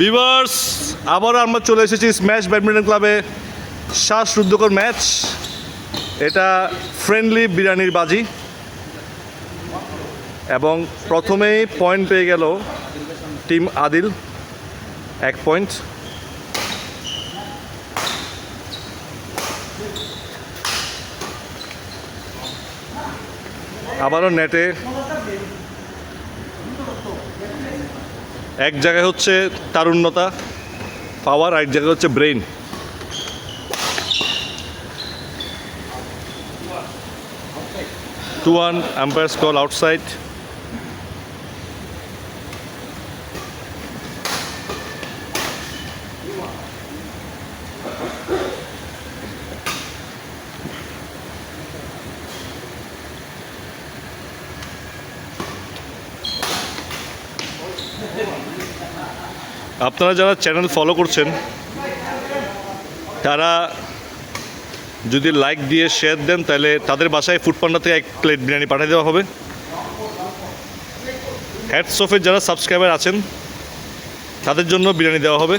Viewers আবার আমরা চলে এসেছি স্ম্যাশ ব্যাডমিন্টন ক্লাবে শ্বাসরুদ্ধকর ম্যাচ। এটা ফ্রেন্ডলি বিরিয়ানির বাজি। এবং প্রথমেই পয়েন্ট পেয়ে গেল টিম আদিল। এক পয়েন্ট আবারও নেটে এক জায়গায় হচ্ছে তারুণ্যতা পাওয়ার আর এক জায়গায় হচ্ছে brain two one umpire's call outside আপনারা যারা চ্যানেল ফলো করছেন, তারা যদি লাইক দিয়ে শেয়ার দেন, তাহলে তাদের বাসায় ফুড পান্ডা থেকে এক প্লেট বিরিয়ানি পাঠিয়ে দেওয়া হবে। হ্যাটস অফের যারা সাবস্ক্রাইবার আছেন, তাদের জন্য বিরিয়ানি দেওয়া হবে।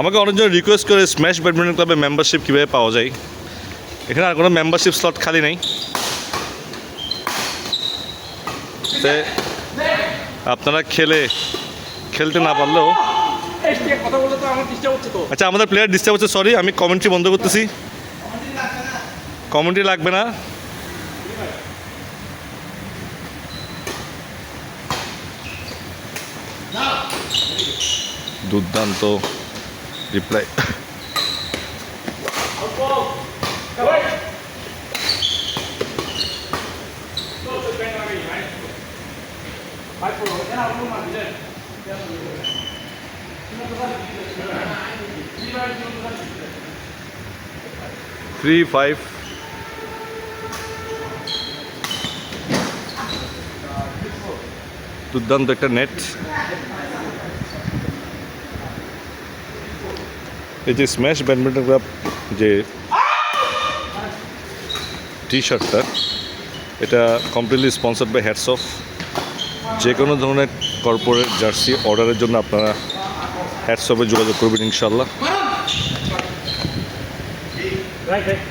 আমাকে অনেকজন রিকোয়েস্ট করে স্ম্যাশ ব্যাডমিন্টন ক্লাবে মেম্বারশিপ কীভাবে পাওয়া যায়? এখানে আর কোনো মেম্বারশিপ স্লট খালি নেই। আপনারা খেলে, খেলতে না পারলেও আচ্ছা আমাদের প্লেয়ার ডিস্টার্ব হচ্ছে সরি আমি কমেন্ট্রি বন্ধ করতেছি। কমেন্ট্রি লাগবে না। দুর্দান্ত রিপ্লাই থ্রি ফাইভ দুর্দান্ত একটা নেট এই যে স্ম্যাশ ব্যাডমিন্টন ক্লাব যে টি শার্টটা এটা completely sponsored by hats off যে কোনো ধরনের কর্পোরেট জার্সি অর্ডারের জন্য আপনারা হ্যাটস অফে যোগাযোগ করবেন ইনশাল্লাহ রাইট রাইট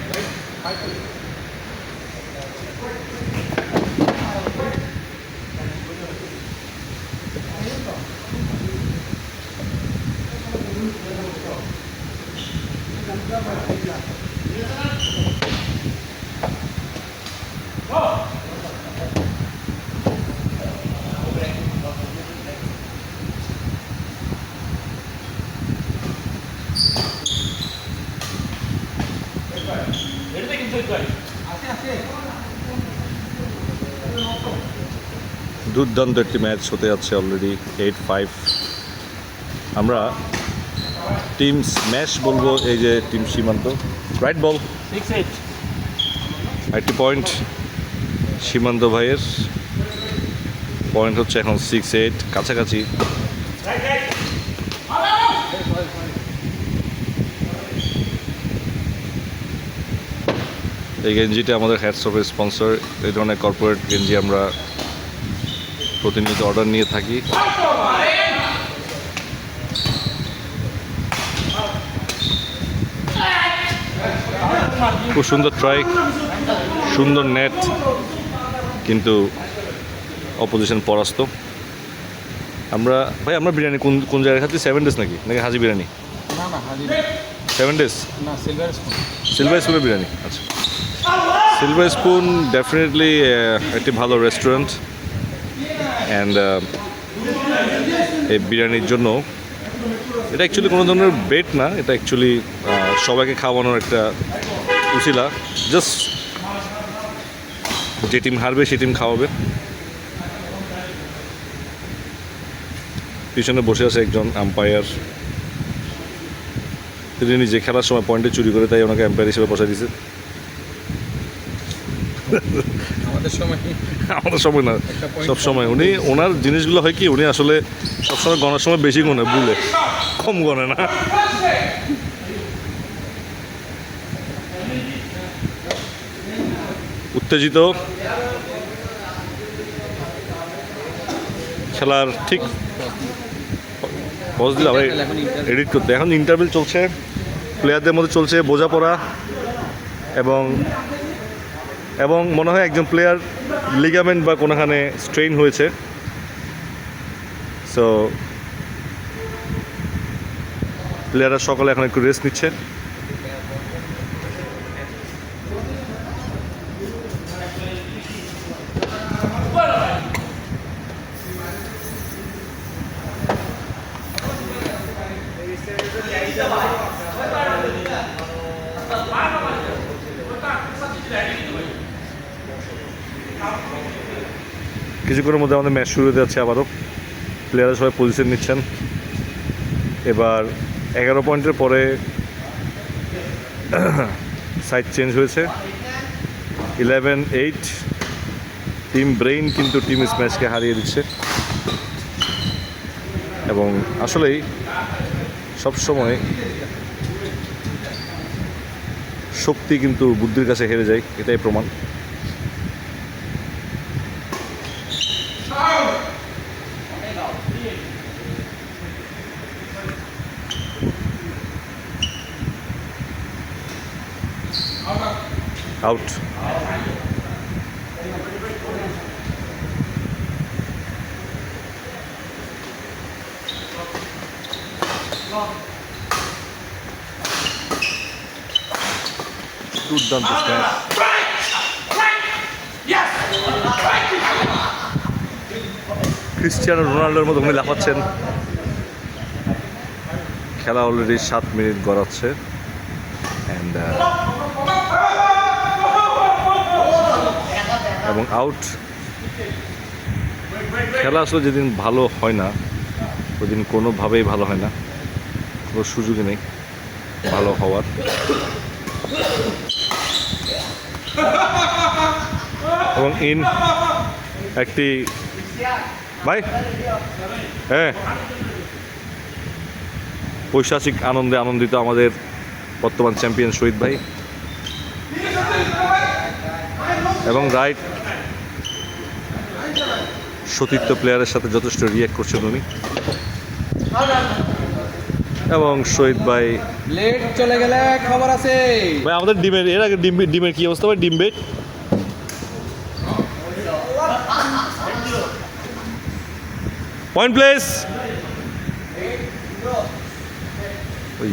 দুর্দান্ত একটি ম্যাচ হতে যাচ্ছে অলরেডি এইট ফাইভ আমরা টিম স্ম্যাশ বলব, এই যে টিম সীমান্ত। রাইট বল একটি পয়েন্ট সীমান্ত ভাইয়ের। পয়েন্ট হচ্ছে এখন সিক্স এইট কাছাকাছি। এই গেঞ্জিটা আমাদের হ্যাটসঅপের স্পন্সর এই ধরনের কর্পোরেট গেঞ্জি আমরা প্রতিনিয়ত অর্ডার নিয়ে থাকি। খুব সুন্দর ট্রাই সুন্দর নেট কিন্তু অপোজিশন পরাস্ত। আমরা ভাই আমরা বিরিয়ানি কোন কোন জায়গায় খাচ্ছি? সেভেন ডেজ নাকি? নাকি হাজি বিরিয়ানি? সেভেন ডেজ না সিলভার স্পুনের বিরিয়ানি? আচ্ছা। সিলভার স্পুন ডেফিনেটলি একটি ভালো রেস্টুরেন্ট অ্যান্ড এই বিরিয়ানির জন্য, এটা অ্যাকচুয়ালি কোনো ধরনের বেট না, এটা অ্যাকচুয়ালি সবাইকে খাওয়ানোর একটা উচিলা। জাস্ট যে টিম হারবে, সে টিম খাওয়াবে। পিছনে বসে আছে একজন আম্পায়ার তিনি নিজে খেলার সময় পয়েন্টে চুরি করে তাই ওনাকে আম্পায়ার হিসেবে বসাই দিয়েছে আমাদের সময় আমাদের সময় না। সব সময়। উনি ওনার জিনিসগুলো হয় কি উনি আসলে সবসময় গণার সময় বেশি গনে বুলে। কম গনে না। উত্তেজিত। খেলার ঠিক পজ দিলাম। এডিট করতে। এখন ইন্টারভিউ চলছে। প্লেয়ারদের মধ্যে চলছে বোঝাপড়া এবং এবং মনে হয় একজন প্লেয়ার লিগামেন্ট বা কোনোখানে স্ট্রেইন হয়েছে। সো প্লেয়াররা সকলে এখন একটু রেস্ট নিচ্ছে। কিছুক্ষণের মধ্যে আমাদের ম্যাচ শুরু হতে যাচ্ছে আবারও। প্লেয়াররা সবাই পজিশন নিচ্ছেন। এবার এগারো পয়েন্টের পরে সাইড চেঞ্জ হয়েছে। ইলেভেন এইট টিম ব্রেইন কিন্তু টিম স্ম্যাচকে হারিয়ে দিচ্ছে। এবং আসলেই সবসময় শক্তি কিন্তু বুদ্ধির কাছে হেরে যায়, এটাই প্রমাণ। আউট দুর্দান্ত স্ম্যাচ ক্রিস্টিয়ানো রোনাল্ডোর মতো উনি লাফাচ্ছেন। খেলা অলরেডি সাত মিনিট গড়াচ্ছে। অ্যান্ড এবং আউট খেলা আসলে যেদিন ভালো হয় না, ওদিন কোনোভাবেই ভালো হয় না। কোনো সুযোগই নেই। ভালো হওয়ার। এবং ইন একটি ভাই হ্যাঁ পৈশাচিক আনন্দে আনন্দিত আমাদের বর্তমান চ্যাম্পিয়ন শহীদ ভাই। এবং রাইট সতীর্থ প্লেয়ারের সাথে যথেষ্ট রিয়াক্ট করছেন উনি। এবং শহীদ ভাই লেট চলে গেলে খবর আছে। ভাই আমাদের ডিমের এর আগে ডিম ডিমের কি অবস্থা ভাই? ডিম বেট? পয়েন্ট প্লেস ওই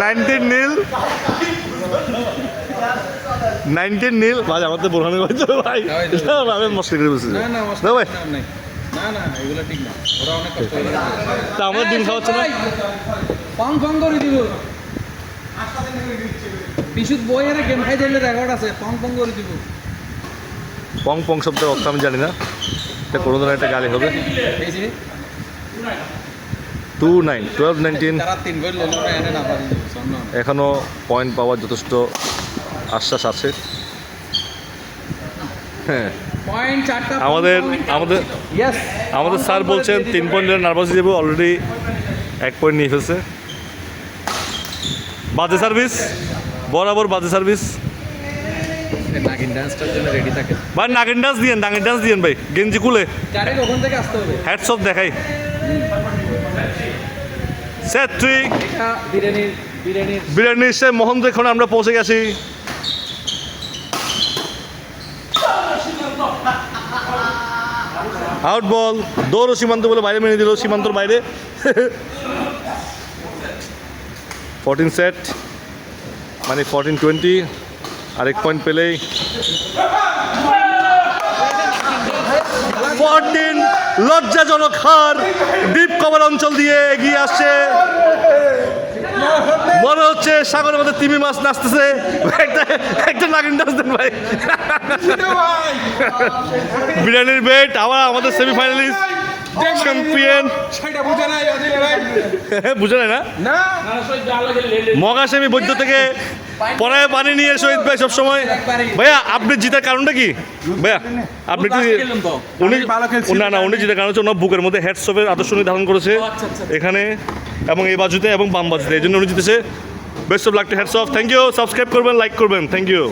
নাইনটিন নীল নাইনটিন নীল ভাই আমার তো বোরহানের ভাই তো ভাই। আমি মস্তি করে বলছি না না না ভাই। না না এগুলো ঠিক না। ওরা অনেক কষ্ট করে তা আমাদের ডিম খাওয়াচ্ছে না? পং পং করে দিব গেম খাই দিলে রেকর্ড আছে পং পং করে দিব। পং পং শব্দের অর্থ আমি জানি না। এটা কোনো ধরনের একটা গালি হবে। Two nine twelve nineteen. এখনও পয়েন্ট পাওয়ার যথেষ্ট আশ্বাস আছে। হ্যাঁ। আমাদের আমাদের ইয়েস আমাদের স্যার বলছেন তিন পয়েন্ট নার্ভাস হিসেবে অলরেডি এক পয়েন্ট নিয়ে ফেলছে। বাজে সার্ভিস বরাবর বাজে সার্ভিস নাগিন ডান্সটার জন্য রেডি থাকে। ভাই নাগিন ডান্স দিয়েন নাগিন ডান্স দিয়েন ভাই গেঞ্জি হ্যাটস অফ দেখাই। সেট্রিক এটা বিরিয়ানির বিরিয়ানির বিরিয়ানি সে মোহন এখন আমরা পৌঁছে গেছি। আউট বল দৌড় সীমান্ত বলে বাইরে মেনে দিল, সীমান্তর বাইরে। ফোরটিন সেট মানে ফোরটিন টোয়েন্টি আরেক পয়েন্ট পেলেই। ফোরটিন লজ্জাজনক হার, দ্বীপ কভার অঞ্চল দিয়ে এগিয়ে আসছে। মনে হচ্ছে সাগরের মধ্যে তিমি মাছ নাচতেছে। একটা একটা নাগিন দেন ভাই। বিরিয়ানির বেট আবার আমাদের সেমিফাইনালিস্ট চ্যাম্পিয়ন বুঝে নাই না? মগা সেমি বৈদ্য থেকে পরে পানি নিয়ে শহীদ ভাই সবসময়। ভাইয়া আপনি জিতার কারণটা কি? ভাইয়া আপনি কি উনি না না উনি জিতার কারণ হচ্ছে ওনার বুকের মধ্যে হেডসপের আদর্শ ধারণ করেছে। এখানে এবং এই বাজুতে এবং বাম বাজুতে, এই জন্য সে best of luck too hats off thank you subscribe করবেন লাইক করবেন। Thank you